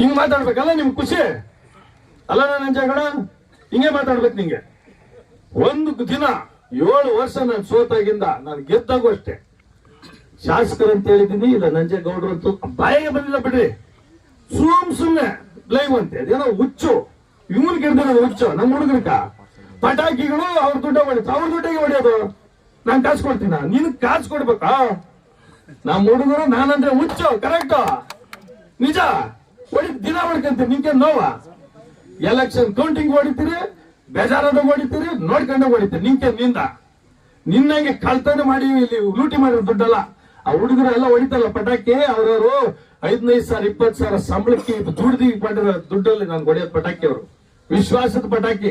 ಹಿಂಗ್ ಮಾತಾಡ್ಬೇಕಲ್ಲ ನಿಮ್ಗೆ ಖುಷಿ? ಅಲ್ಲ ನನ್ನ ಜಗಳ ಹಿಂಗೆ ಮಾತಾಡ್ಬೇಕು ನಿಂಗೆ. ಒಂದು ದಿನ ಏಳು ವರ್ಷ ನಾನು ಸೋತಾಗಿಂದ ನಾನು ಗೆದ್ದಾಗೂ ಅಷ್ಟೇ. ಶಾಸಕರು ಅಂತ ಹೇಳಿದೀನಿ ಇಲ್ಲ ನಂಜೇಗೌಡರು ಅಂತೂ ಬಾಯಿಗೆ ಬಂದಿಲ್ಲ ಬಿಡ್ರಿ. ಸುಮ್ ಸುಮ್ನೆ ಲೈವ್ ಅಂತೆ, ಅದೇನೋ ಹುಚ್ಚು. ಇವನ್ ಗೆದ್ದ ಹುಚ್ಚು ನಮ್ಮ ಹುಡುಗನಕ ಪಟಾಕಿಗಳು ಅವ್ರ ದುಡ್ಡ ಹೊಡಿತು, ಅವ್ರ ದುಡ್ಡಿಗೆ ಹೊಡೆಯೋದು. ನಾನು ಕಾಸು ಕೊಡ್ತೀನ? ನೀನ್ ಕಾಸು ಕೊಡ್ಬೇಕಾ? ನಮ್ಮ ಹುಡುಗರು ನಾನಂದ್ರೆ ಹುಚ್ಚು ಕರೆಕ್ಟ್ ನಿಜ? ಹೊಡಿ ದಿನ ಹೊಡ್ಕಂತೀನಿ ನಿಮ್ಗೆ ನೋವಾ? ಎಲೆಕ್ಷನ್ ಕೌಂಟಿಂಗ್ ಹೊಡಿತೀರಿ, ಬೇಜಾರದ ಹೊಡಿತೀರಿ, ನೋಡ್ಕೊಂಡ ಹೊಡಿತೀರಿ ನಿಂಗೆ ನಿಂದ. ನಿನ್ನಂಗೆ ಕಳ್ತನ ಮಾಡಿ ಇಲ್ಲಿ ಲೂಟಿ ಮಾಡಿರೋ ದುಡ್ಡಲ್ಲ. ಆ ಹುಡುಗರು ಎಲ್ಲ ಹೊಡಿತಲ್ಲ ಪಟಾಕಿ, ಅವರವರು ಐದನೈದು ಸಾವಿರ, ಇಪ್ಪತ್ತು ಸಾವಿರ ಸಂಬಳಕ್ಕೆ ದುಡ್ದು ಮಾಡಿರೋ ದುಡ್ಡಲ್ಲಿ ನಾನು ಹೊಡೆಯೋದು ಪಟಾಕಿ ಅವರು. ವಿಶ್ವಾಸದ ಪಟಾಕಿ,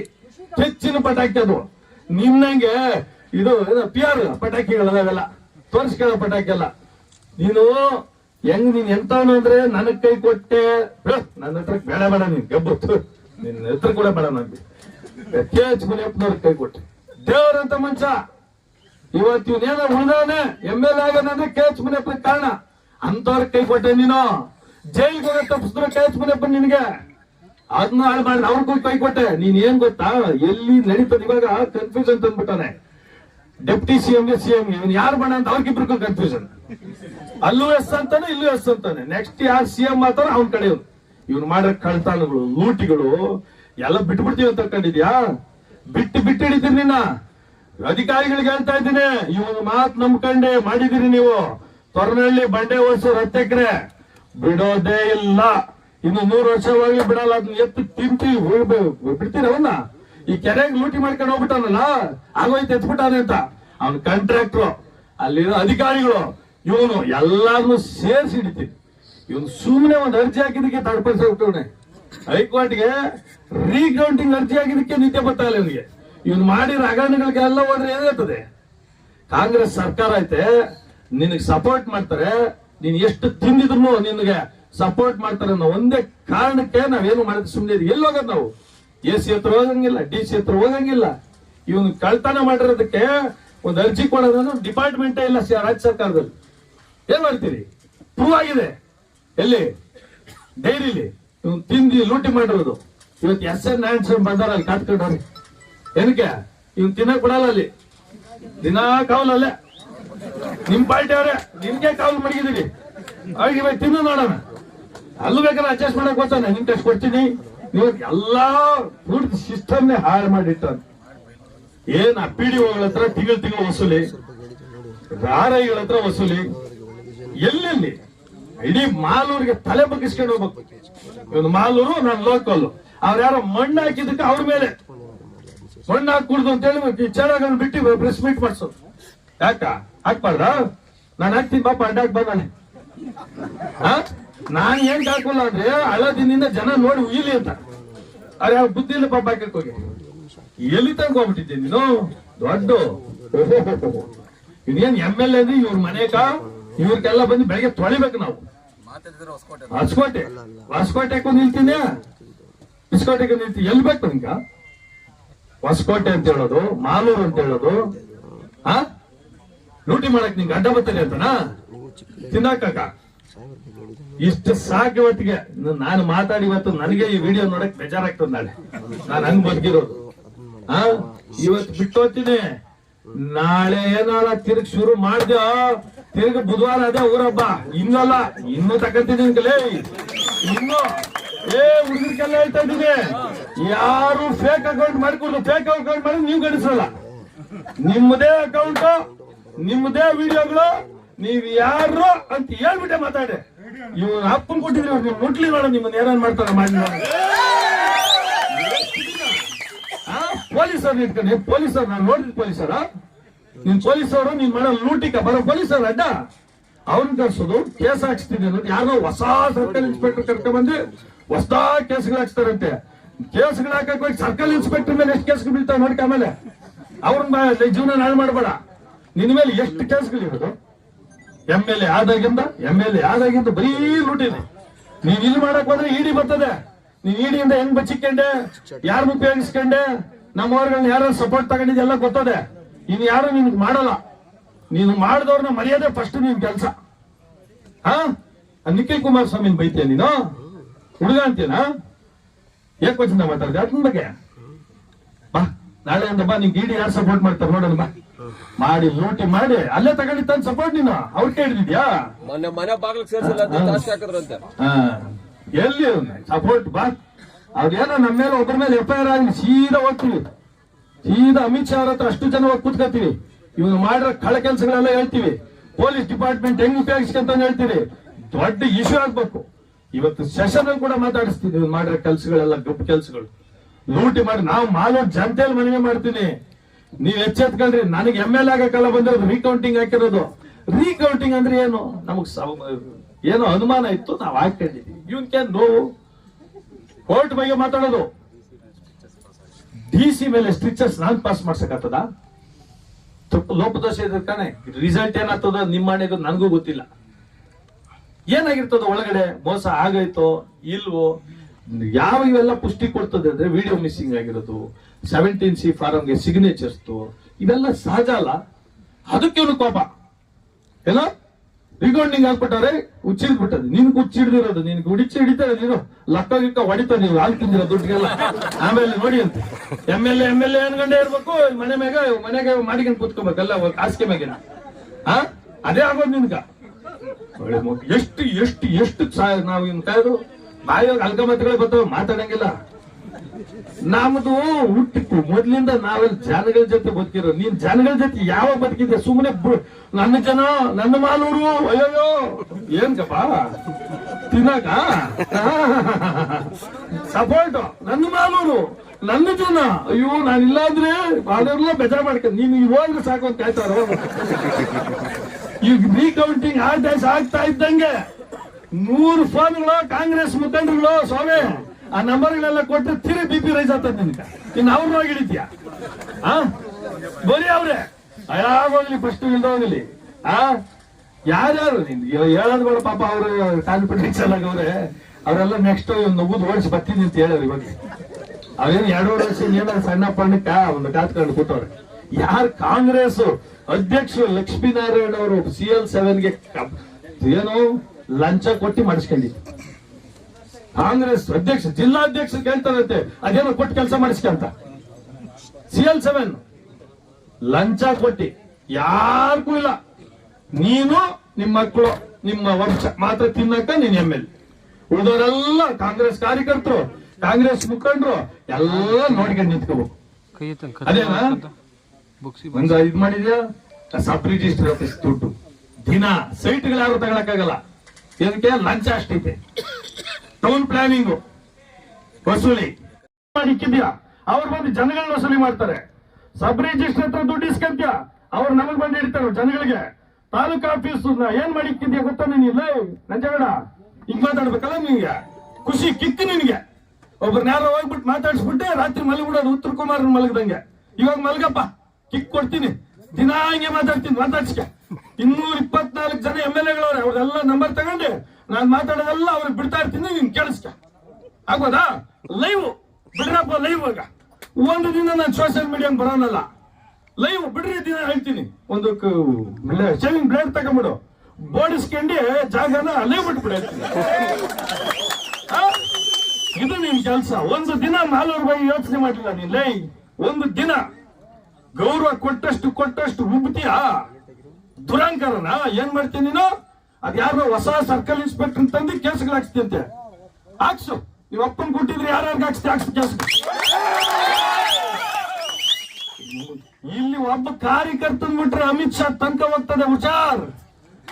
ಹೆಚ್ಚಿನ ಪಟಾಕಿ ಅದು. ನಿನ್ನಂಗೆ ಇದು ಪಿ ಆರ್ ಅದಾವೆಲ್ಲ ತೋರಿಸ್ಕೊಳ್ಳೋ ಪಟಾಕಿ ಅಲ್ಲ ನೀನು ಹೆಂಗ್ ನೀನ್ ಎಂತವನು ಅಂದ್ರೆ ನನಗ್ ಕೈ ಕೊಟ್ಟೆ. ನನ್ನ ಹತ್ರ ಬೇಡ ಬೇಡ ನೀನ್ ಗೆಬ್ಬತ್ತು ನಿನ್ನ ಹತ್ರ ಕೂಡ ಬೇಡ ನನಗೆ ಕೆ, ಎಚ್, ಮುನಿಯಪ್ಪನವ್ರ ಕೈ ಕೊಟ್ಟೆ. ದೇವರಂತ ಮನುಷ್ಯ. ಇವತ್ತು ಇವನೇನ ಉಳಿದಾನೆ ಎಂ ಎಲ್ ಆಗನಂದ್ರೆ ಕೆ, ಎಚ್, ಮುನಿಯಪ್ಪನ ಕಾರಣ. ಅಂತವ್ರ ಕೈ ಕೊಟ್ಟೆ ನೀನು. ಜೈಲ್ ಹೋಗ ತಪ್ಪಿಸಿದ್ರು ಕೆ, ಎಚ್ ಮುನಿಯಪ್ಪ ನಿನಗೆ. ಅದನ್ನ ಹಾಳು ಮಾಡಿ ಅವ್ರಿಗೂ ಕೈ ಕೊಟ್ಟೆ. ನೀನ್ ಏನ್ ಗೊತ್ತಾ? ಎಲ್ಲಿ ನಡೀತದ? ಇವಾಗ ಕನ್ಫ್ಯೂಷನ್ ತಂದ್ಬಿಟ್ಟಾನೆ ಡೆಪ್ಟಿ ಸಿಎಂ ಗೆ ಸಿಎಂ ಇವನ್ ಯಾರು ಬೇಡ ಅಂತ ಅವ್ರಿಗಿಬ್ರಿಗೂ ಕನ್ಫ್ಯೂಷನ್ ಅಲ್ಲೂ ಎಸ್ ಅಂತಾನೆ, ಇಲ್ಲೂ ಎಸ್ ಅಂತಾನೆ. ನೆಕ್ಸ್ಟ್ ಯಾರು ಸಿಎಂ ಮಾತಾರ ಅವ್ನ ಕಡೆ ಇವ್ನು ಮಾಡೋ ಕಳ್ತಾನಗಳು, ಲೂಟಿಗಳು, ಎಲ್ಲ ಬಿಟ್ಬಿಡ್ತೀವಿ ಅಂತ ಕಂಡಿದ್ಯಾ? ಬಿಟ್ಟು ಬಿಟ್ಟು ಹಿಡಿದಿರಿ ನಿನ್ನ. ಅಧಿಕಾರಿಗಳಿಗೆ ಹೇಳ್ತಾ ಇದ್ದೀನಿ ಇವನು ಮಾತು ನಂಬ್ಕಂಡೆ ಮಾಡಿದಿರಿ ನೀವು. ತೊರನಹಳ್ಳಿ ಬಂಡೆ ಓಡಿಸೋ ಎಕರೆ ಬಿಡೋದೇ ಇಲ್ಲ. ಇನ್ನು ನೂರು ವರ್ಷವಾಗಿ ಬಿಡಲ್ಲ. ಅದನ್ನ ಎತ್ತು ತಿಂತಿ ಬಿಡ್ತೀರ ಅವನ್ನ? ಈ ಕೆರೆಗೆ ಲೂಟಿ ಮಾಡ್ಕೊಂಡು ಹೋಗ್ಬಿಟ್ಟಾನಲ್ಲ, ಆಗೋಯ್ತು, ಎತ್ಬಿಟ್ಟಾನೆ ಅಂತ. ಅವ್ನ ಕಾಂಟ್ರಾಕ್ಟ್ರು ಅಲ್ಲಿರೋ ಅಧಿಕಾರಿಗಳು ಇವನು ಎಲ್ಲಾರನ್ನು ಸೇರಿಸಿ ಹಿಡಿತೀವಿ ಇವನು ಸುಮ್ಮನೆ ಒಂದು ಅರ್ಜಿ ಹಾಕಿದಕ್ಕೆ ತಡ್ಪಡಿಸಿ ಹೋಗ್ತವನೆ. ಹೈಕೋರ್ಟ್ಗೆ ರೀಕೌಂಟಿಂಗ್ ಅರ್ಜಿ ಹಾಕಿದಕ್ಕೆ ನಿತ್ಯ ಬರ್ತಾ ಇಲ್ಲ ಇವನಿಗೆ. ಇವನು ಮಾಡಿರೋ ಹಗರಣಗಳಿಗೆಲ್ಲ ಹೋದ್ರೆ ಏನಾಗ್ತದೆ ಕಾಂಗ್ರೆಸ್ ಸರ್ಕಾರ ಐತೆ, ನಿನಗೆ ಸಪೋರ್ಟ್ ಮಾಡ್ತಾರೆ, ನೀನ್ ಎಷ್ಟು ತಿಂದಿದ್ರು ನಿನಗೆ ಸಪೋರ್ಟ್ ಮಾಡ್ತಾರೆ ಅನ್ನೋ ಒಂದೇ ಕಾರಣಕ್ಕೆ ನಾವೇನು ಮಾಡಿದ್ರೆ ಸುಮ್ಮನೆ ಎಲ್ಲಿ ಹೋಗೋದು ನಾವು? ಎ ಸಿ ಹತ್ರ ಹೋಗಂಗಿಲ್ಲ, ಡಿ ಸಿ ಹತ್ರ ಹೋಗಂಗಿಲ್ಲ. ಇವನು ಕಳ್ತನ ಮಾಡಿರೋದಕ್ಕೆ ಒಂದು ಅರ್ಜಿ ಕೊಡೋದನ್ನು ಡಿಪಾರ್ಟ್ಮೆಂಟೇ ಇಲ್ಲ ರಾಜ್ಯ ಸರ್ಕಾರದಲ್ಲಿ. ಏನ್ ಮಾಡ್ತೀರಿ? ಪ್ರೂವ್ ಆಗಿದೆ. ಎಲ್ಲಿ? ಡೈರಿಲಿ. ತಿಂದು ಲೂಟಿ ಮಾಡಿರೋದು. ಇವತ್ತು ಎಸ್ ಎನ್ ನಾರಾಯಣ ಬಂದಾರ ಅಲ್ಲಿ ಕಾಟ್ಕೊಂಡ್ರಿ ಏನಕ್ಕೆ? ಇವ್ನು ತಿನ್ನಕ್ ಬಿಡಲ್ಲ ಅಲ್ಲಿ. ದಿನಾ ಕಾವಲ್ ಅಲ್ಲೇ. ನಿಮ್ ಪಾರ್ಟಿ ಅವರೇ, ನಿಮ್ಗೆ ಕಾವಲ್ ಮಡಗಿದೀವಿ. ಅವಾಗ ಇವಾಗ ತಿನ್ನು ನೋಡೋಣ. ಅಲ್ಲೂ ಬೇಕಾದ್ರೆ ಅಡ್ಜಸ್ಟ್ ಮಾಡಕ್ ಗೊತ್ತಾನೆ ನಿಮ್ ಟೆಸ್ಟ್ ಕೊಡ್ತೀನಿ. ನೀವು ಎಲ್ಲಾ ಪೂರ್ತಿ ಸಿಸ್ಟಮ್ನೇ ಹಾಳು ಮಾಡಿಟ್ಟ ಏನ್ ಆ ಪಿ ಡಿ ಹತ್ರ ತಿಂಗಳು ತಿಂಗಳು ವಸೂಲಿ? ರಾರೈಗಳ ಹತ್ರ ವಸೂಲಿ? ಎಲ್ಲೆಲ್ಲಿ? ಇಡೀ ಮಾಲೂರಿಗೆ ತಲೆ ಬಗ್ಗಿಸ್ಕೊಂಡು ಹೋಗ್ಬೇಕು. ಇವನು ಮಾಲೂರು, ನಾನು ಲೋಕಲ್ ಅವ್ರು ಯಾರೋ ಮಣ್ಣು ಹಾಕಿದ್ದಕ್ಕೆ ಅವ್ರ ಮೇಲೆ. ಮಣ್ಣು ಹಾಕೂಡ್ದು ಅಂತ ಹೇಳಿ ಚೇಳಗಳನ್ನ ಬಿಟ್ಟು ಪ್ರೆಸ್ ಮೀಟ್ ಮಾಡ್ಸೋದು ಯಾಕ? ಹಾಕ್ಬಾರ್ದ? ನಾನು ಹಾಕ್ತೀನಿ ಪಾಪ ಅಡ್ಡಾಕ್ ಬಂದಾನೆ ನಾನ್. ಏನ್ ಹಾಕಲ್ಲ ಅಂದ್ರೆ ಹಳದಿನಿಂದ ಜನ ನೋಡಿ ಉಯ್ಲಿ ಅಂತ. ಅವ್ರ ಯಾವ ಬುದ್ಧಿ ಇಲ್ಲ ಪಾಪ ಹಾಕಕ್ ಹೋಗಿ. ಎಲ್ಲಿ ತನಕ ಹೋಗ್ಬಿಟ್ಟಿದ್ದೀನಿ ನೀನು? ದೊಡ್ಡ. ಇದೇನ್ ಎಂ ಎಲ್ ಎ ಇವ್ರ ಮನೆಗ? ಇವ್ರಿಗೆಲ್ಲ ಬಂದು ಬೆಳಗ್ಗೆ ತೊಳಿಬೇಕು ನಾವು. ಹೊಸಕೋಟೆ ಹೊಸಕೋಟೆಗೂ ನಿಲ್ತೀನಿ ಬಿಸ್ಕೋಟೆಗೆ ನಿಲ್ತೀನಿ ಎಲ್ಲಿ ಬೇಕು ನಿಂಗ? ಹೊಸಕೋಟೆ ಅಂತ ಹೇಳೋದು ಮಾಲೂರು ಅಂತ ಹೇಳೋದು. ಹಾ ಲೂಟಿ ಮಾಡಕ್ ನಿಂಗೆ ಅಡ್ಡ ಬರ್ತದೆ ಅಂತನಾ? ತಿನ್ನಾಕ ಇಷ್ಟು ಸಾಕು ಇವತ್ತಿಗೆ ನಾನು ಮಾತಾಡಿ ಇವತ್ತು ನನಗೆ ಈ ವಿಡಿಯೋ ನೋಡಕ್ ಬೇಜಾರಾಗ್ತದೆ ನಾಳೆ. ನಾನು ಹಂಗ್ ಬದುಕಿರೋದು. ಹಾ ಇವತ್ತು ಬಿಟ್ಟು ಹೋಗ್ತೀನಿ. ನಾಳೆ ಏನಾರ ತಿರ್ಗಿ ಶುರು ಮಾಡ್ದ ತಿರುಗಿ ಬುಧವಾರ ಅದೇ ಊರಬ್ಬ. ಇನ್ನಲ್ಲ ಇನ್ನು ತಕ್ಕಂತಿದ್ದೀನಿ ಕಲೇ. ಇನ್ನು ಏ ಹುಡುಗರಿಗೆಲ್ಲ ಹೇಳ್ತಾ ಇದ್ದೀನಿ ಯಾರು ಫೇಕ್ ಅಕೌಂಟ್ ಮಾಡಿಕೊಡ್ದು ಫೇಕ್ ಅಕೌಂಟ್ ಮಾಡಿ ನೀವು ಗಡಿಸಲ್ಲ ನಿಮ್ಮದೇ ಅಕೌಂಟ್ ನಿಮ್ಮದೇ ವಿಡಿಯೋಗಳು ನೀವ್ ಯಾರು ಅಂತ ಹೇಳ್ಬಿಟ್ಟೆ ಮಾತಾಡಿ. ಇವ್ ಅಪ್ಪನ್ ಕೊಟ್ಟಿದ್ರಿ ನೀವು ಮುಟ್ಲಿ ನೋಡ ನಿಮ್ಮನ್ನ ಏನೇನ್ ಮಾಡ್ತಾರ ಮಾಡಿ ಪೊಲೀಸರ್ ಆ, ಪೊಲೀಸರು ನಾನು ನೋಡಿದ್ ಪೊಲೀಸರ? ನೀನ್ ಪೊಲೀಸರು, ನೀನ್ ಮಾಡೋ ಲೂಟಿಕ, ಬರೋ ಪೊಲೀಸರು ಅಡ್ಡ. ಅವ್ರನ್ನ ಕರ್ಸೋದು, ಕೇಸ್ ಹಾಕ್ಸ್ತೀನಿ ಅನ್ನೋದು. ಯಾರೋ ಹೊಸ ಸರ್ಕಲ್ ಇನ್ಸ್ಪೆಕ್ಟರ್ ಕರ್ಕೊಂಡ್ ಬಂದು ಹೊಸ ಕೇಸ್ಗಳು ಹಾಕ್ಸ್ತಾರಂತೆ. ಕೇಸ್ಗಳು ಹಾಕಕ್ ಹೋಗಿ ಸರ್ಕಲ್ ಇನ್ಸ್ಪೆಕ್ಟರ್ ಮೇಲೆ ಎಷ್ಟು ಕೇಸ್ಗಳು ಬೀಳ್ತಾವ ನೋಡ್ಕ ಆಮೇಲೆ. ಅವ್ರನ್ನ ಜೀವನ ಹಾಳು ಮಾಡಬೇಡ. ನಿನ್ ಮೇಲೆ ಎಷ್ಟು ಕೇಸ್ಗಳಿರೋದು ಎಂ ಎಲ್ ಎ ಆದಾಗಿಂದ, ಎಂ ಎಲ್ ಎ ಆದಾಗಿಂದ ಬರೀ ಲೂಟಿದೆ ನೀನ್ ಇಲ್ಲಿ ಮಾಡಕ್ ಹೋದ್ರೆ ಇಡಿ ಬರ್ತದೆ. ನೀನ್ ಇಡಿಯಿಂದ ಹೆಂಗ್ ಬಚ್ಚಿಕೊಂಡೆ? ಯಾರು ಉಪಯೋಗಿಸ್ಕೊಂಡೆ? ನಮ್ಮವ್ರಗಳನ್ನ ಯಾರು ಸಪೋರ್ಟ್ ತಗೊಂಡಿದ್ದೆಲ್ಲ ಗೊತ್ತದೆ. ಇನ್ ಯಾರು ನಿನ್ಗೆ ಮಾಡಲ್ಲ? ನೀನು ಮಾಡಿದವ್ರನ್ನ ಮರ್ಯಾದೆ ಫಸ್ಟ್ ನಿನ್ ಕೆಲಸ. ಹಾ? ಕುಮಾರ್ ನಿಖಿಲ್ ಕುಮಾರಸ್ವಾಮಿನ ಬೈತೀಯ ನೀನು? ಹುಡುಗ ಅಂತೀನಾ ಏಕವಚನ ಮಾತಾಡ್ದೆ ಅದ್ರ ಬಗ್ಗೆ. ಬಾ ನಾಳೆಯಿಂದ ಬಾ ನಿನ್ ಗೀಡಿ ಯಾರು ಸಪೋರ್ಟ್ ಮಾಡ್ತಾರೆ ನೋಡೋಣ ಬಾ. ಮಾಡಿ ಲೂಟಿ ಮಾಡಿ ಅಲ್ಲೇ ತಗೊಂಡಿ ತಂದ್ ಸಪೋರ್ಟ್ ನೀನು. ಅವ್ರು ಕೇಳಿದ್ಯಾ ಮೊನ್ನೆ ಮನೆ ಬಾಗಿಲಿಗೆ ಸೇರ್ಸಿಲ್ಲ ಅಂತ ಎಲ್ಲಿ ಸಪೋರ್ಟ್ ಬಾ. ಅವ್ರೇನೋ ನಮ್ಮ ಮೇಲೆ ಒಬ್ಬರ ಮೇಲೆ ಎಫ್ ಐ ಆರ್ ಆಗಲಿ ಸೀದಾ ಹೋಗ್ತೀವಿ. ಸೀದಾ ಅಮಿತ್ ಶಾ ಅವ್ರ ಹತ್ರ ಅಷ್ಟು ಜನ ಹೋಗಿ ಕೂತ್ಕೋತೀವಿ ಇವನು ಮಾಡಿರೋ ಕಳ ಕೆಲಸಗಳೆಲ್ಲ ಹೇಳ್ತೀವಿ. ಪೊಲೀಸ್ ಡಿಪಾರ್ಟ್ಮೆಂಟ್ ಹೆಂಗ್ ಉಪಯೋಗಿಸ್ಕೊಂತ ಹೇಳ್ತೀವಿ. ದೊಡ್ಡ ಇಶ್ಯೂ ಆಗ್ಬೇಕು. ಇವತ್ತು ಸೆಷನ್ ಕೂಡ ಮಾತಾಡಿಸ್ತೀವಿ. ಇವ್ನು ಮಾಡಿರೋ ಕೆಲಸಗಳೆಲ್ಲ ಗುಪ್ ಕೆಲಸಗಳು. ಲೂಟಿ ಮಾಡಿ ನಾವು ಮಾಲೋ ಜನತೆಯಲ್ಲಿ ಮನವಿ ಮಾಡ್ತೀನಿ. ನೀವ್ ಎಚ್ಚೆತ್ಕೊಳ್ರಿ. ನನಗೆ ಎಂ ಎಲ್ ಆಗಕ್ಕೆಲ್ಲ ಬಂದಿರೋದು ರೀಕೌಂಟಿಂಗ್ ಹಾಕಿರೋದು. ರೀಕೌಂಟಿಂಗ್ ಅಂದ್ರೆ ಏನು? ನಮಗ್ ಏನು ಅನುಮಾನ ಇತ್ತು. ನಾವು ಹಾಕೊಂಡಿದ್ವಿ ಇವನ್ಕೆ ನೋವು. ಕೋರ್ಟ್ ಬಗ್ಗೆ ಮಾತಾಡೋದು. ಡಿ ಸಿ ಮೇಲೆ ಸ್ಟ್ರಿಕ್ಚರ್ಸ್ ನಾನ್ ಪಾಸ್ ಮಾಡ್ಸಕ್ಕಾಗ್ತದ? ತಪ್ಪು ಲೋಪದೋಷ ಇದ್ರೆ ರಿಸಲ್ಟ್ ಏನಾಗ್ತದ ನಿಮ್ಮ ಮನೆಗೂ ನನಗೂ ಗೊತ್ತಿಲ್ಲ. ಏನಾಗಿರ್ತದ ಒಳಗಡೆ ಮೋಸ ಆಗೈತೋ, ಇಲ್ವೋ, ಯಾವ ಇವೆಲ್ಲ ಪುಷ್ಟಿ ಕೊಡ್ತದೆ ಅಂದ್ರೆ ವಿಡಿಯೋ ಮಿಸ್ಸಿಂಗ್ ಆಗಿರೋದು ಸೆವೆಂಟೀನ್ ಸಿ ಫಾರಂಗೆ ಸಿಗ್ನೇಚರ್ಸ್ ಇವೆಲ್ಲ ಸಹಜ ಅಲ್ಲ. ಅದಕ್ಕೆ ಕೋಪ. ಏನೋ? ರಿಕೌಂಡಿಂಗ್ ಹಾಕ್ಬಿಟ್ಟಾರೆ ಹುಚ್ಚಿಡ್ಬಿಟ್ಟದೆ ನಿನ್ ಹುಚ್ಚಿಡ್ದಿರೋದು ನಿನ್ ಹುಡಿಚಿ ಹಿಡಿತಾರೆ ನೀನು. ಲಕ್ಕ ಗಿಕ್ಕ ಹೊಡಿತ ನೀವು ಹಾಕ್ತಿದ್ದೀರ ದುಡ್ಡಿಗೆಲ್ಲ. ಆಮೇಲೆ ನೋಡಿ ಅಂತ. M L M L A ಅನ್ಕೊಂಡೇ ಇರ್ಬೇಕು ಮನೆ ಮ್ಯಾಗ ಮನೆಗೆ ಮಾಡಿಕೊಂಡು ಕೂತ್ಕೊಬೇಕಲ್ಲ ಹಾಸಿಗೆ ಮ್ಯಾಗಿನ. ಆ? ಅದೇ ಆಗೋದು ನಿನ್ಗ. ಎಷ್ಟು ಎಷ್ಟು ಎಷ್ಟು ನಾವು ಇನ್ ಕಾಯ್ದು ಬಾಯಿ ಅಲ್ಗ ಮಾತುಗಳೇ ಬರ್ತಾವ, ಮಾತಾಡಂಗಿಲ್ಲ. ನಮ್ದು ಹುಟ್ಟಿತ್ತು. ಮೊದ್ಲಿಂದ ನಾವೆಲ್ಲ ಜನಗಳ ಜೊತೆ ಬದುಕಿರೋ ನೀನ್ ಜನಗಳ ಜೊತೆ ಯಾವ ಬದುಕಿದ್ದೆ? ಸುಮ್ಮನೆ ನನ್ನ ಜನ, ನನ್ನ ಮಾಲೂರು ಏನ್ ಏನ್ಕಪ್ಪ ತಿನ್ನಕ ಸಪೋರ್ಟ್ ನನ್ನ ಮಾಲೂರು, ನನ್ನ ಜನ. ಅಯ್ಯೋ, ನಾನಿಲ್ಲ ಅಂದ್ರೆ ಅದೆಲ್ಲ ಬೇಜಾರ್ ಮಾಡ್ಕೊಂಡು ನೀನು ಇವಾಗ ಸಾಕು ಅಂತ ಹೇಳ್ತಾರ? ಈಗ ರೀಕೌಂಟಿಂಗ್ ಆ ದೇಶ ಆಗ್ತಾ ಇದ್ದಂಗೆ ನೂರು ಫೋನ್ಗಳು ಕಾಂಗ್ರೆಸ್ ಮುಖಂಡರುಗಳು, ಸ್ವಾಮಿ. ಆ ನಂಬರ್ಗಳೆಲ್ಲ ಕೊಟ್ಟು ತಿರು ಬಿ ಪಿ ರೈಸ್ ಆಗ್ತದೆ ನಿನ್ಗೆ. ಇನ್ನು ಅವ್ರನ್ನ ಹಿಡಿತೀಯ ಆ? ಬರೀ ಅವ್ರೆ. ಯಾವಾಗಲಿ ಫಸ್ಟ್ ಇಲ್ದೋಗಲಿ. ಆ? ಯಾರ್ಯಾರು? ಹೇಳೋದು ಬೇಡ ಪಾಪ ಅವರು ಕಾನ್ಫಿಡೆನ್ಸ್ ಎಲ್ಲ ಅವ್ರೆ. ಅವರೆಲ್ಲ ನೆಕ್ಸ್ಟ್ ನಗುದು ಓಡಿಸಿ ಬರ್ತೀನಿ ಅಂತ ಹೇಳೋರು ಇವಾಗ ಅವೇನು ಎರಡೂವರೆ ವರ್ಷ ಏನಾದ್ರು ಸಣ್ಣ ಪಣ್ಣಕ್ಕ ಒಂದು ಕಾತ್ಕೊಂಡು ಕೊಟ್ಟವ್ರೆ ಯಾರು ಕಾಂಗ್ರೆಸ್ ಅಧ್ಯಕ್ಷರು ಲಕ್ಷ್ಮೀನಾರಾಯಣ ಅವರು ಸಿ ಎಲ್ ಸೆವೆನ್ಗೆ ಏನು ಲಂಚ ಕೊಟ್ಟು ಮಾಡಿಸ್ಕೊಂಡಿದ್ದು ಕಾಂಗ್ರೆಸ್ ಅಧ್ಯಕ್ಷ ಜಿಲ್ಲಾಧ್ಯಕ್ಷ ಕೇಳ್ತಾರಂತೆ ಅದೇನೋ ಕೊಟ್ಟು ಕೆಲಸ ಮಾಡಿಸ್ಕೊಂತ ಸಿ ಎಲ್ ಸೆವೆನ್ ಲಂಚ ಕೊಟ್ಟಿ. ಯಾರಿಗೂ ಇಲ್ಲ. ನೀನು ನಿಮ್ಮ ಮಕ್ಕಳು ನಿಮ್ಮ ವಂಶ. ಮಾತ್ರ ತಿನ್ನಕ ನೀನ್ ಎಂ ಎಲ್ ಉಳಿದವರೆಲ್ಲ ಕಾಂಗ್ರೆಸ್ ಕಾರ್ಯಕರ್ತರು ಕಾಂಗ್ರೆಸ್ ಮುಖಂಡರು ಎಲ್ಲ ನೋಡ್ಕೊಂಡು ನಿಂತ್ಕೋಬೇಕು ಅದೇನಾ? ಒಂದು ಇದ್ ಮಾಡಿದ್ಯಾ? ಸಬ್ ರಿಜಿಸ್ಟರ್ ಆಫೀಸ್ ದುಡ್ಡು. ದಿನ ಸೈಟ್ಗಳು ಯಾರು ತಗೊಳಕಾಗಲ್ಲ ಇದಕ್ಕೆ ಲಂಚ ಅಷ್ಟೈತೆ ಟೌನ್ ಪ್ಲಾನಿಂಗು, ವಸೂಲಿ. ಮಾಡಿಕ್ಕಿದ್ಯಾ ಅವ್ರು ಬಂದು ಜನಗಳನ್ನ ವಸೂಲಿ ಮಾಡ್ತಾರೆ. ಸಬ್ ರಿಜಿಸ್ಟರ್ ಹತ್ರ ದುಡ್ಡು ಇಸ್ಕಂತ್ಯ? ಅವ್ರು ನಮಗ್ ಬಂದು ಜನಗಳಿಗೆ. ತಾಲೂಕು ಆಫೀಸ್ ಏನ್ ಮಾಡಿಕ್ಕಿದ್ಯಾ ಗೊತ್ತಾ ನೀನಿಲ್ಲ ನಂಜಗಡ ಹಿಂಗ್ ಮಾತಾಡ್ಬೇಕಲ್ಲ ನಿನ್ಗೆ? ಖುಷಿ ಕಿತ್ತು ನಿನ್ಗೆ. ಒಬ್ರು ಯಾರೋ ಹೋಗ್ಬಿಟ್ಟು ಮಾತಾಡ್ಸ್ಬಿಟ್ಟೆ, ರಾತ್ರಿ ಮಲಗ್ಬಿಡೋದು ಉತ್ತರ ಕುಮಾರ್ ಮಲಗದಂಗೆ. ಇವಾಗ ಮಲಗಪ್ಪ, ಕಿಕ್ ಕೊಡ್ತೀನಿ. ದಿನಾ ಹಂಗೆ ಮಾತಾಡ್ತೀನಿ, ಮಾತಾಡ್ಸ್ಕೆ. ಇನ್ನೂರ ಇಪ್ಪತ್ನಾಲ್ಕು ಜನ ಎಂ ಎಲ್ ಎಗಳವ್ರೆ, ಅವ್ರದೆಲ್ಲ ನಂಬರ್ ತಗೊಂಡು ನಾನ್ ಮಾತಾಡೋದೆಲ್ಲ ಅವ್ರಿಗೆ ಬಿಡ್ತಾ ಇರ್ತೀನಿ, ನೀನ್ ಕೇಳಿಸ್ಕ. ಆಗ್ಬೋದಾ? ಲೈವ್ ಬಿಡ್ರಪ್ಪ ಲೈವ್ ಆಗ. ಒಂದು ದಿನ ನಾನು ಸೋಷಿಯಲ್ ಮೀಡಿಯಾ ಬರೋನಲ್ಲ. ಲೈವ್ ಬಿಡ್ರಿ ದಿನ ಹೇಳ್ತೀನಿ. ಒಂದು ಶೇವಿಂಗ್ ಬ್ಲೇಡ್ ತಗೊಂಬಿಡು ಬೋಡಿಸ್ಕೊಂಡು ಜಾಗನ ಲೈವ್ ಬಿಟ್ಬಿಡ. ಇದು ನಿನ್ ಕೆಲಸ. ಒಂದು ದಿನ ನಾಲ್ವರು ರೂಪಾಯಿ ಯೋಚನೆ ಮಾಡಿಲ್ಲ ನೀನ್, ಲೈ. ಒಂದು ದಿನ ಗೌರವ ಕೊಟ್ಟಷ್ಟು ಕೊಟ್ಟಷ್ಟು ಉಬ್ತೀಯಾ? ದುರಾಂಕಾರನ? ಏನ್ ಮಾಡ್ತೀನಿ ನೀನು? ಅದ್ ಯಾರೋ ಹೊಸ ಸರ್ಕಲ್ ಇನ್ಸ್ಪೆಕ್ಟರ್ ತಂದು ಕೇಸ್ಗಳು ಹಾಕ್ಸ್ತಿಯಂತೆ. ಹಾಕ್ಸು. ನೀವು ಅಪ್ಪನ್ ಕೊಟ್ಟಿದ್ರೆ ಯಾರ್ಯಾರಿಗೆ ಹಾಕ್ಸ್ತಿ ಹಾಕ್ಸು ಕೇಸ್ ಇಲ್ಲಿ ಒಬ್ಬ ಕಾರ್ಯಕರ್ತನ್ ಬಿಟ್ರೆ ಅಮಿತ್ ಶಾ ತನಕ ಹೋಗ್ತದೆ, ಹುಷಾರ್.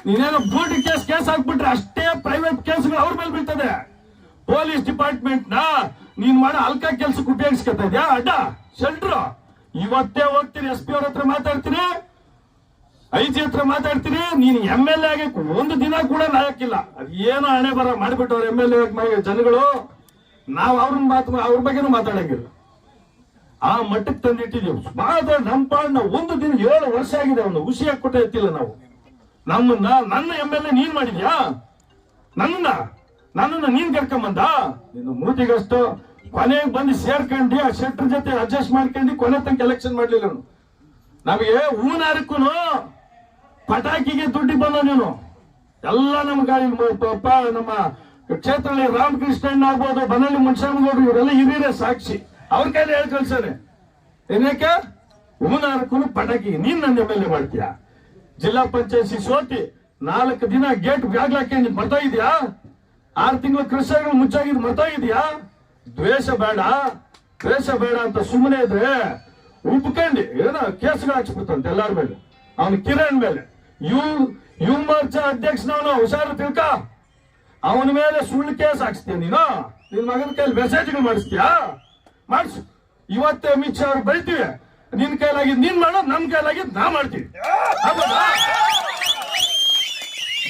ನೀನೇನೋ ಬೂಟಿ ಕೇಸ್ ಕೇಸ್ ಹಾಕ್ಬಿಟ್ರೆ ಅಷ್ಟೇ ಪ್ರೈವೇಟ್ ಕೇಸ್ಗಳು ಅವ್ರ ಮೇಲೆ ಬೀಳ್ತದೆ. ಪೊಲೀಸ್ ಡಿಪಾರ್ಟ್ಮೆಂಟ್ನ ನೀನ್ ಮಾಡೋ ಅಲ್ಕ ಕೆಲ್ಸಕ್ಕೆ ಉಪಯೋಗಿಸ್ಕೊತಾ ಇದ್ಯಾ? ಅಡ್ಡ ಶೆಲ್ಟ್ರು ಇವತ್ತೇ ಹೋಗ್ತೀನಿ, ಎಸ್ ಪಿ ಅವ್ರ ಹತ್ರ ಮಾತಾಡ್ತೀನಿ. ಐ ಜಿ ಹತ್ರ ಮಾತಾಡ್ತೀನಿ, ನೀನು ಎಂ ಎಲ್ ಎ ಒಂದು ದಿನ ಕೂಡ ನಾಯಕಿಲ್ಲ ಅದ್ ಏನೋ ಹಣೆ ಬರ ಮಾಡಿಬಿಟ್ಟವ್ರು ಎಂ ಎಲ್ ಎ ಜನಗಳು. ನಾವು ಅವ್ರನ್ನ ಮಾತು ಅವ್ರ ಬಗ್ಗೆನೂ ಮಾತಾಡಂಗಿಲ್ಲ. ಆ ಮಟ್ಟಕ್ಕೆ ತಂದಿಟ್ಟಿದ್ದೀವಿ ಮಾತಾಡ್ ನಮ್ಮ ನಾವು ಒಂದು ದಿನ ಏಳು ವರ್ಷ ಆಗಿದೆ ಅವನು. ಹುಷಿಯಾಗಿ ಕೊಟ್ಟ ಎತ್ತಿಲ್ಲ ನಾವು. ನಮ್ಮನ್ನ ನನ್ನ ಎಂ ಎಲ್ ಎ ನೀನ್ ಮಾಡಿದ್ಯಾ? ನನ್ನ ನನ್ನನ್ನ ನೀನ್ ಕರ್ಕೊಂಬಂದ? ನಿನ್ನ ಮೂತಿಗಷ್ಟು ಕೊನೆಗೆ ಬಂದು ಸೇರ್ಕೊಂಡು, ಆ ಶೆಟ್ರ್ ಜೊತೆ ಅಡ್ಜಸ್ಟ್ ಮಾಡ್ಕೊಂಡು ಕೊನೆ ತನಕ ಎಲೆಕ್ಷನ್ ಮಾಡ್ಲಿಲ್ಲ ನಮಗೆ ಹೂನಾರಕ್ಕೂ ಪಟಾಕಿಗೆ ದುಡ್ಡಿ ಬಂದ ನೀನು. ಎಲ್ಲ ನಮ್ಮ ಗಾಡಿ ನಮ್ಮ ಕ್ಷೇತ್ರದಲ್ಲಿ ರಾಮಕೃಷ್ಣಣ್ಣ ಆಗ್ಬೋದು, ಬನಳ್ಳಿ ಮುನ್ಸಾಮಗೌಡರು ಇವರೆಲ್ಲ ಹಿರಿಯರೇ ಸಾಕ್ಷಿ. ಅವ್ರ ಕೈಲಿ ಹೇಳಿ ಕಳ್ಸಾರೆ ಏನಕ್ಕೆ? ಹೂನಾರಕ್ಕೂ ಪಟಾಕಿ. ನೀನ್ ನನ್ನ ಎಂ ಎಲ್ ಜಿಲ್ಲಾ ಪಂಚಾಯತಿ ಸೋತಿ, ನಾಲ್ಕು ದಿನ ಗೇಟ್ ಬ್ಯಾಗ್ಲಾಕೆ ನೀನ್ ಬರ್ತಾ ಇದೆಯಾ? ಆರು ತಿಂಗಳು ಕೃಷಿಗಳು ಮುಚ್ಚಾಗಿದ್ ಮರ್ತಾ ಇದೆಯಾ? ದ್ವೇಷ ಬೇಡ ದ್ವೇಷ ಬೇಡ ಅಂತ ಸುಮ್ಮನೆ ಇದ್ರೆ ಉಪ್ಕಂಡಿ, ಏನೋ ಕೇಸ್ಗಳು ಹಾಕ್ಸ್ಬಿಡ್ತಂತೆ ಎಲ್ಲಾರ ಮೇಲೆ. ಅವನ ಕಿರಣ್ ಮೇಲೆ. ಯು ಯು ಮೋರ್ಚಾ ಅಧ್ಯಕ್ಷನವನು ಹುಷಾರು ತಿಳ್ಕ. ಅವನ ಮೇಲೆ ಸುಳ್ಳು ಕೇಸ್ ಹಾಕ್ಸ್ತೀಯ ನೀನು? ನಿನ್ ಮಗನ ಕೈಲಿ ಮೆಸೇಜ್ಗಳು ಮಾಡಿಸ್ತೀಯಾ? ಮಾಡಿಸು. ಇವತ್ತೇ ಅಮಿತ್ ಶಾ ಅವ್ರು ಬೈತೀವಿ. ನಿನ್ ಕೈಲಾಗಿ ನೀನ್ ಮಾಡೋ, ನಮ್ ಕೈಲಾಗಿದ್ ನಾ ಮಾಡ್ತೀವಿ.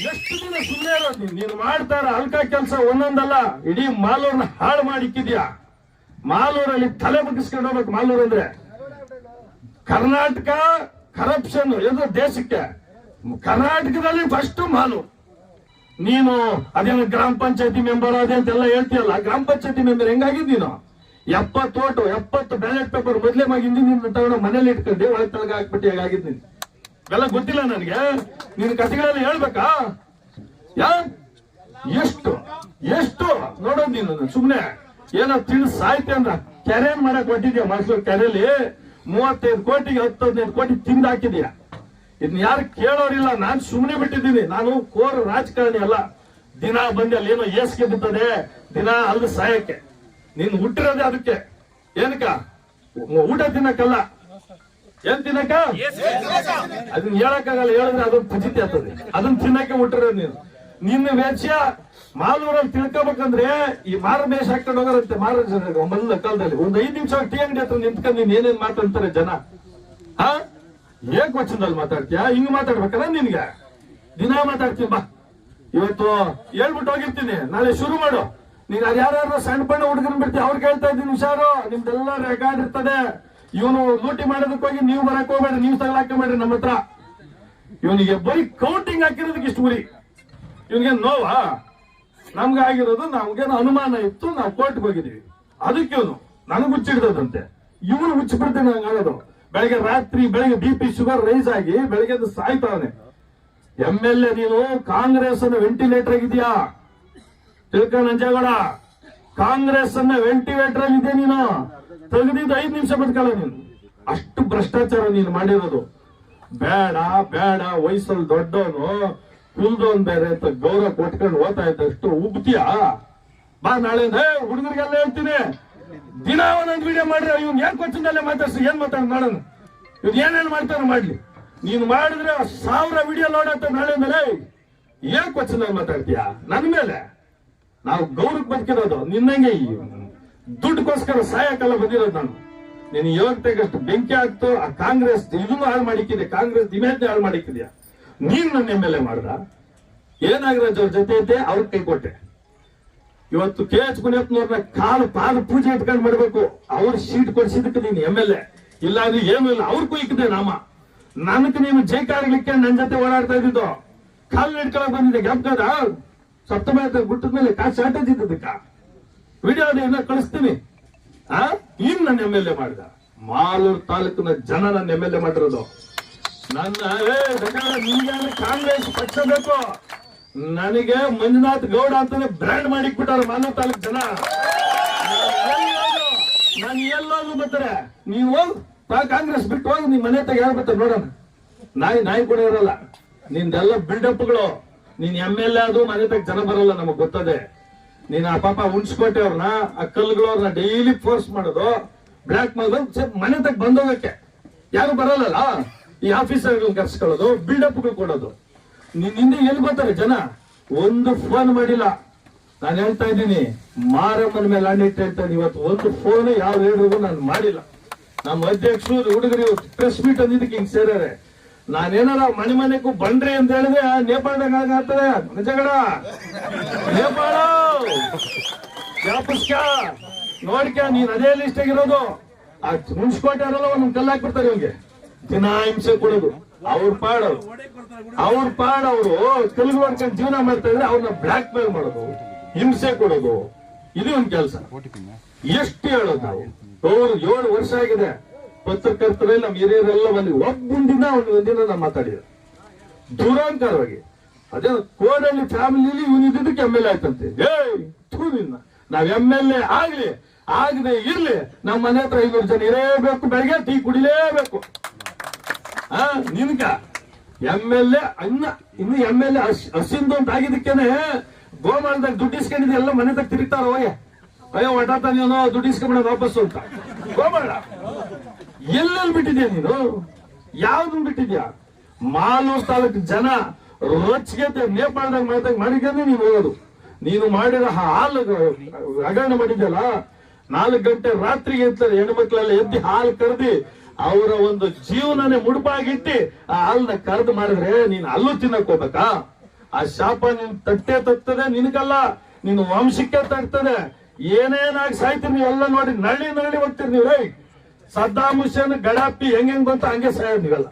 ಎಷ್ಟು ದಿನ ಸುಮ್ಮನೆ ಇರೋದು ನೀನ್? ಮಾಡ್ತಾರ ಅಲ್ಕ ಕೆಲಸ ಒಂದೊಂದಲ್ಲ, ಇಡೀ ಮಾಲೂರ್ನ ಹಾಳು ಮಾಡಿಕ್ಕಿದ್ಯಾ? ಮಾಲೂರಲ್ಲಿ ತಲೆ ಬಗ್ಗಿಸ್ಕೊಂಡು ಹೋಗ್ಬೇಕು ಮಾಲೂರು ಅಂದ್ರೆ. ಕರ್ನಾಟಕ ಕರಪ್ಷನ್ ಇದು ದೇಶಕ್ಕೆ. ಕರ್ನಾಟಕದಲ್ಲಿ ಫಸ್ಟ್ ಮಾಲು. ನೀನು ಅದೇನು ಗ್ರಾಮ ಪಂಚಾಯತಿ ಮೆಂಬರ್ ಅದೇ ಅಂತೆಲ್ಲ ಹೇಳ್ತೀಯಲ್ಲ, ಗ್ರಾಮ ಪಂಚಾಯತಿ ಮೆಂಬರ್ ಹೆಂಗಾಗಿದ್ದೀನೋ ಎಪ್ಪತ್ತು ಓಟು, ಎಪ್ಪತ್ತು ಬ್ಯಾಲೆಟ್ ಪೇಪರ್ ಮೊದಲೇ ಮಗ ನಿನ್ನ ತಗೊಂಡು ಮನೇಲಿ ಇಟ್ಕೊಂಡು ಒಳಗೆ ತಳಗ ಹಾಕ್ಬಿಟ್ಟು ಹೇಗಾಗಿದ್ದೀನಿ ಎಲ್ಲ ಗೊತ್ತಿಲ್ಲ ನನಗೆ. ನೀನು ಕಥೆಗಳೆಲ್ಲ ಹೇಳ್ಬೇಕಾ? ಯಾ? ಎಷ್ಟು? ಎಷ್ಟು? ನೋಡೋದ್ ನೀನು ಸುಮ್ನೆ. ಏನೋ ತಿಳಿಸ್ ಸಾಯ್ತೆ ಅಂದ್ರ. ಕೆರೆ ಮಾಡಕ್ ಕೊಟ್ಟಿದ್ಯಾ ಮೈಸೂರು ಕೆರೆಯಲ್ಲಿ ಮೂವತ್ತೈದು ಕೋಟಿಗೆ ಹತ್ತು ಹದಿನೈದು ಕೋಟಿ ತಿಂದು ಹಾಕಿದ್ಯಾ? ಇದನ್ನ ಯಾರು ಕೇಳೋರಿಲ್ಲ. ನಾನು ಸುಮ್ಮನೆ ಬಿಟ್ಟಿದ್ದೀನಿ. ನಾನು ಕೋರ್ ರಾಜಕಾರಣಿ ಅಲ್ಲ. ದಿನ ಬಂದು, ಅಲ್ಲಿ ಏನೋ ಏಸ್ಗೆ ಬಿದ್ದದೆ. ದಿನ ಅಲ್ಲಿ ಸಾಯಕ್ಕೆ. ನೀನ್ ಹುಟ್ಟಿರೋದೆ ಅದಕ್ಕೆ. ಏನಕ್ಕ? ಊಟ ತಿನ್ನಕ್ಕಲ್ಲ? ಏನ್ ತಿನ್ನಕ ಅದನ್ನ ಹೇಳಕ್ಕಾಗಲ್ಲ. ಹೇಳಿದ್ರೆ ಅದೊಂದು ಪುಜಿತಿ ಆಗ್ತದೆ. ಅದನ್ನ ತಿನ್ನಕ್ಕೆ ಹುಟ್ಟಿರೋದು ನೀನು. ನಿನ್ನ ವೆಚ್ಚ ಮಾಲೂರಲ್ಲಿ ತಿಳ್ಕೊಬೇಕಂದ್ರೆ ಈ ಮಾರಮೇಶ ಹಾಕೊಂಡು ಹೋಗಾರಂತೆ. ಮಹಾರಾಜ ಮೊದಲ ಕಾಲದಲ್ಲಿ. ಒಂದ್ ಐದ್ ನಿಮಿಷ ಟಿ ಅಂಗಡಿ ಹತ್ರ ನಿಂತ್ಕೊಂಡು ನೀನ್ ಏನೇನ್ ಮಾತಾಡ್ತಾರೆ ಜನ? ಹಾ? ಏಕ್ ವಚನದಲ್ಲಿ ಮಾತಾಡ್ತೀಯ? ಹಿಂಗ್ ಮಾತಾಡ್ಬೇಕಲ್ಲ ನಿನ್ಗೆ? ದಿನ ಮಾತಾಡ್ತೀನಿ, ಬಾ. ಇವತ್ತು ಹೇಳ್ಬಿಟ್ಟು ಹೋಗಿರ್ತೀನಿ. ನಾಳೆ ಶುರು ಮಾಡು. ನೀನ್ ಅದು ಯಾರು ಸಣ್ಣ ಪಣ್ಣ ಹುಡುಗನ್ ಬಿಡ್ತೀವಿ ಅವ್ರು ಕೇಳ್ತಾ ಇದ್ದೀನಿ, ಹುಷಾರು. ನಿಮ್ದೆಲ್ಲ ರೆಕಾರ್ಡ್ ಇರ್ತದೆ. ಇವನು ಲೂಟಿ ಮಾಡೋದಕ್ಕೆ ಹೋಗಿ ನೀವು ಬರಕ್ ಹೋಗ್ಬೇಡ್ರಿ, ನೀವು ತಗೊಳಾಕೊಂಬೇಡ್ರಿ ನಮ್ಮ ಹತ್ರ. ಇವನಿಗೆ ಬರೀ ಕೌಂಟಿಂಗ್ ಹಾಕಿರೋದಕ್ಕೆ ಇಷ್ಟು ಗುರಿ ಇವನಿಗೆ ನೋವಾ? ನಮ್ಗೆ ಆಗಿರೋದು, ನಮ್ಗೇನು ಅನುಮಾನ ಇತ್ತು, ನಾವು ಕೋರ್ಟ್ಗೆ ಹೋಗಿದೀವಿ. ಅದಕ್ಕೆ ಇವನು ನನಗೆ ಹುಚ್ಚಿಡ್ತದಂತೆ ಇವನು ಹುಚ್ಚಿಬಿಡ್ತೇನೆ ಹಂಗಾಗೋದು ಬೆಳಗ್ಗೆ ರಾತ್ರಿ ಬೆಳಗ್ಗೆ ಬಿ ಪಿ ಶುಗರ್ ರೈಸ್ ಆಗಿ ಬೆಳಗ್ಗೆ ಸಾಯ್ತಾವನೆ. ಎಂ ಎಲ್ ಎ ನೀನು ಕಾಂಗ್ರೆಸ್ ಅನ್ನ ವೆಂಟಿಲೇಟರ್ ಆಗಿದ್ಯಾ ತಿಳ್ಕ ನಂಜೇಗೌಡ. ಕಾಂಗ್ರೆಸ್ ಅನ್ನ ವೆಂಟಿಲೇಟರ್ ಆಗಿದ್ಯಾ ನೀನು. ತೆಗೆದಿದ್ದು ಐದು ನಿಮಿಷ ಬದುಕಲ್ಲ ನೀನು. ಅಷ್ಟು ಭ್ರಷ್ಟಾಚಾರ ನೀನು ಮಾಡಿರೋದು. ಬೇಡ ಬೇಡ, ವಯಸ್ಸಲ್ಲಿ ದೊಡ್ಡವನು ಕುಲ್ದೋನ್ ಬೇರೆ ಅಂತ ಗೌರವ ಕೊಟ್ಕೊಂಡು ಓದ್ತಾ ಇದ್ದಷ್ಟು ಉಬ್ತಿಯಾ ಬಾ ನಾಳೆ ಹುಡುಗರಿಗೆಲ್ಲ ಹೇಳ್ತೀನಿ. ದಿನ ಒಂದೊಂದು ವಿಡಿಯೋ ಮಾಡ್ರಿ, ಇವ್ನು ಏನ್ ಕೊಚ್ಚಿನಲ್ಲೇ ಮಾತಾಡ್ಸಿ, ಏನ್ ಮಾತಾಡ ನೋಡೋಣ ಇವ್ ಏನೇನ್ ಮಾಡ್ತಾರ ಮಾಡ್ಲಿ. ನೀನು ಮಾಡಿದ್ರೆ ಸಾವಿರ ವಿಡಿಯೋ ನೋಡತ್ತ ನಾಳೆ ಮೇಲೆ. ಏನ್ ಕೊಚ್ಚಿನಲ್ಲಿ ಮಾತಾಡ್ತೀಯ? ನನ್ ಮೇಲೆ. ನಾವು ಗೌರವಕ್ಕೆ ಬದುಕಿರೋದು ನಿನ್ನಂಗೆ ದುಡ್ಡುಗೋಸ್ಕರ ಸಾಯಕಲ್ಲ ಬಂದಿರೋದು ನಾನು. ನೀನು ಯೋಗ್ಯತೆಗಷ್ಟು ಬೆಂಕಿ ಹಾಕ್ತು, ಆ ಕಾಂಗ್ರೆಸ್ ಇದನ್ನು ಹಾಳು ಮಾಡಿಕ್ಕಿದೆ, ಕಾಂಗ್ರೆಸ್ ಇಮೇಜ್ ಹಾಳು ಮಾಡಿಕ್ಕಿದ್ಯಾ? ನೀನ್ ನನ್ನ ಎಂ ಎಲ್ ಎ ಮಾಡ್ದ ಏನಾಗಿರೋ ಜೊತೆ ಅವ್ರ ಕೈ ಕೊಟ್ಟೆ. ಇವತ್ತು ಕೆ ಎಚ್ ಮುನಿಯಪ್ಪನವ್ರನ್ನ ಕಾಲು ಪಾದ ಪೂಜೆ ಇಟ್ಕೊಂಡು ಮಾಡ್ಬೇಕು. ಅವ್ರ ಸೀಟ್ ಕೊಡಿಸಿದಕ್ಕೆ ನೀನು ಎಂ ಎಲ್ ಎ ಇಲ್ಲ ಅಂದ್ರೆ ಏನು ಇಲ್ಲ. ಅವ್ರ ಕುಯ್ಕಿದೆ ನಾಮ ನನಗೆ ನೀನು ಜೈಕಾರ್ಲಿಕ್ಕೆ ನನ್ನ ಜೊತೆ ಓಡಾಡ್ತಾ ಇದ್ದಿದ್ದು. ಕಾಲು ಇಟ್ಕೊಳಕ್ ಬಂದಿದ್ದೆ. ಜ್ಞಾಪಕದ ಸಪ್ತಮ ಗುಟ್ಟದ ಮೇಲೆ ಕಾಸು ಶಾರ್ಟೇಜ್ ಇದ್ದದಕ್ಕ ವಿಡಿಯೋ ಏನೋ ಕಳಿಸ್ತೀನಿ. ಆ, ಇನ್ ನನ್ನ ಎಂ ಎಲ್ ಎ ಮಾಡಿದ. ಮಾಲೂರು ತಾಲೂಕಿನ ಜನ ನನ್ನ ಎಂ ಎಲ್ ಎ ಮಾಡಿರೋದು. ನನ್ನ ಕಾಂಗ್ರೆಸ್ ಪಕ್ಷ ಬೇಕು? ನನಗೆ ಮಂಜುನಾಥ್ ಗೌಡ ಅಂತಾನೆ ಬ್ರ್ಯಾಂಡ್ ಮಾಡಿ ಕೊಟ್ಟಾರ ಮಾನವ ತಾಲೂಕ್ ಜನ. ನಾನು ಎಲ್ಲೂ ಬರ್ತಾರೆ. ನೀವು ಕಾಂಗ್ರೆಸ್ ಬಿಟ್ಟು ಹೋಗಿ, ನಿಮ್ ಮನೆ ತಗ ಬರ್ತಾರೆ ನೋಡೋಣ. ನಾಯಿ ನಾಯಿ ಕೂಡ ಇರಲ್ಲ. ನಿಂದೆಲ್ಲ ಬಿಲ್ಡಪ್ಗಳು. ನೀನ್ ಎಂ ಎಲ್ ಎ ಅದು ಮನೆ ತಗ ಜನ ಬರಲ್ಲ, ನಮಗ್ ಗೊತ್ತದೆ. ನೀನ್ ಆ ಪಾಪ ಉಣ್ಸ್ಕೋಟೆ ಅವ್ರನ್ನ, ಆ ಕಲ್ಲುಗಳವ್ರನ್ನ ಡೈಲಿ ಫೋರ್ಸ್ ಮಾಡೋದು ಬ್ಲಾಕ್ ಮಾಡೋದು ಮನೆ ತಗ ಬಂದೋಗಕ್ಕೆ ಯಾರು ಬರಲ್ಲ ಈ ಆಫೀಸರ್ಗಳನ್ನ ಕರ್ಸ್ಕೊಳ್ಳೋದು ಬಿಲ್ಡಪ್ಗಳು ಕೊಡೋದು. ನೀನ್ ಹಿಂದೆ ಎಲ್ಲಿ ಗೊತ್ತಾರೆ ಜನ? ಒಂದು ಫೋನ್ ಮಾಡಿಲ್ಲ. ನಾನು ಹೇಳ್ತಾ ಇದ್ದೀನಿ, ಮಾರಮ್ಮನ ಮೇಲೆ ಅಣ್ಣಿಟ್ಟು ಹೇಳ್ತಾ ಇವತ್ತು ಒಂದು ಫೋನ್ ಯಾವ ಹೇಳಿದ್ರು ನಾನು ಮಾಡಿಲ್ಲ. ನಮ್ಮ ಅಧ್ಯಕ್ಷರು ಹುಡುಗರು ಪ್ರೆಸ್ ಮೀಟ್ ಅಂದಿದ್ದಕ್ಕೆ ಹಿಂಗ್ ಸೇರ್ಯಾರೆ. ನಾನೇನಾರ ಮನೆ ಮನೆಗೂ ಬಂಡ್ರಿ ಅಂತ ಹೇಳಿದ್ರೆ ನೇಪಾಳದಾಗ ಆಗ್ತದೆ. ನಿಜಗಡ ನೇಪಾಳ! ಜ್ಞಾಪಿಸ್ಕ ನೋಡ್ಕ, ನೀನ್ ಅದೇ ಲಿಸ್ಟ್ ಆಗಿರೋದು. ಆ, ಮುನ್ಸ್ಕೋಟೆ ಅವರೆಲ್ಲ ಒಂದೊಂದು ಕಲ್ಲಾಕ್ಬಿಡ್ತಾರೆ ಇವ್ಗೆ ದಿನ ಹಿಂಸೆ ಕೊಡೋದು. ಅವ್ರ ಪಾಡು ಅವ್ರ. ಪಾಡು ತೆಲುಗು ಮಾಡ್ಕೊಂಡು ಜೀವನ ಮಾಡ್ತಾ ಇದ್ರೆ ಅವ್ರನ್ನ ಬ್ಲಾಕ್ ಮೇಲ್ ಮಾಡೋದು, ಹಿಂಸೆ ಕೊಡೋದು. ಇದು ಒಂದ್ ಕೆಲಸ. ಎಷ್ಟು ಹೇಳೋದು ಅವ್ರು ಏಳು ವರ್ಷ ಆಗಿದೆ. ಪತ್ರಕರ್ತರಲ್ಲಿ ನಮ್ಮ ಹಿರಿಯರೆಲ್ಲ ಬಂದು ಒಬ್ಬೊಂದಿನ ಒಂದು ಒಂದಿನ ನಾವು ಮಾತಾಡಿದ್ರು. ದುರಾಂಕಾರವಾಗಿ. ಅದೇ ಕೋಡಲ್ಲಿ ಫ್ಯಾಮಿಲಿಲಿ ಇವನಿದ್ದಕ್ಕೆ ಎಂ ಎಲ್ ಎ ಆಯ್ತಂತೆ. ಏಯ್ ನಾವ್ ಎಂ ಎಲ್ ಎ ಆಗ್ಲಿ, ಆಗದೆ ಇರ್ಲಿ. ನಮ್ಮ ಮನೆ ಹತ್ರ ಐನೂರು ಜನ ಇರಬೇಕು ಬೆಳಗ್ಗೆ ಟೀ ಕುಡಿಲೇಬೇಕು. ನಿನ್ಕ ಎಂ ಎಲ್ ಎ ಅನ್ನ, ಇನ್ನು ಎಂ ಎಲ್ ಎ ಹಸಿಂದು ಅಂತ ಆಗಿದ್ದಕ್ಕೇನೆ ಗೋಮಾಳದಾಗ ದುಡ್ಡು ಇಸ್ಕೊಂಡಿದ್ದೆ ಎಲ್ಲ ಮನೆ ತಗ ತಿರುಗ್ತಾರ ಹೋಗಿ ಅಯ್ಯೋ ಒಟಾತ ನೀನು, ದುಡ್ಡು ವಾಪಸ್ಸು ಅಂತ. ಗೋಮಾಳ, ಎಲ್ಲೆಲ್ಲಿ ಬಿಟ್ಟಿದ್ಯಾ ನೀನು? ಯಾವ್ದನ್ನ ಬಿಟ್ಟಿದ್ಯಾ? ಮಾಲೂರು ತಾಲೂಕು ಜನ ರೊಚ್ಚಿಗೆ ನೇಪಾಳದಾಗ ಮಾಡ್ದಾಗ ಮಾಡಿದ್ರೆ ನೀನು ಹೋಗೋದು. ನೀನು ಮಾಡಿರೋ ಹಾಲು ಹಗರಣ ಮಾಡಿದ್ಯಲ್ಲ, ನಾಲ್ಕು ಗಂಟೆ ರಾತ್ರಿಗೆ ಇರ್ತಾರೆ ಹೆಣ್ಮಕ್ಳೆಲ್ಲ ಎದ್ದು ಹಾಲು ಕರೆದಿ ಅವರ ಒಂದು ಜೀವನನೇ ಮುಡುಪಾಗಿಟ್ಟಿ ಆ ಹಾಲನ್ನ ಕರೆದು ಮಾಡಿದ್ರೆ ನೀನ್ ಅಲ್ಲೂ ತಿನ್ನಕ್ ಹೋಗ್ಬೇಕಾ? ಆ ಶಾಪ ನಿನ್ ತಟ್ಟೆ ತಗ್ತದೆ ನಿನಗಲ್ಲ ನಿನ್ನ ವಂಶಕ್ಕೆ ತಗ್ತದೆ. ಏನೇನಾಗಿ ಸಾಯ್ತೀರಿ ಎಲ್ಲ ನೋಡಿ ನಳ್ಳಿ ನಳ್ಳಿ ಹೋಗ್ತೀರಿ ನೀವು. ರೈ ಸದ್ದಾಮ್ ಹುಸೇನ್ ಗಡಾಪಿ ಹೆಂಗ್ ಹೆಂಗ್ ಬಂತ ಹಂಗೆ ಸಾಯ್ ನೀವೆಲ್ಲ.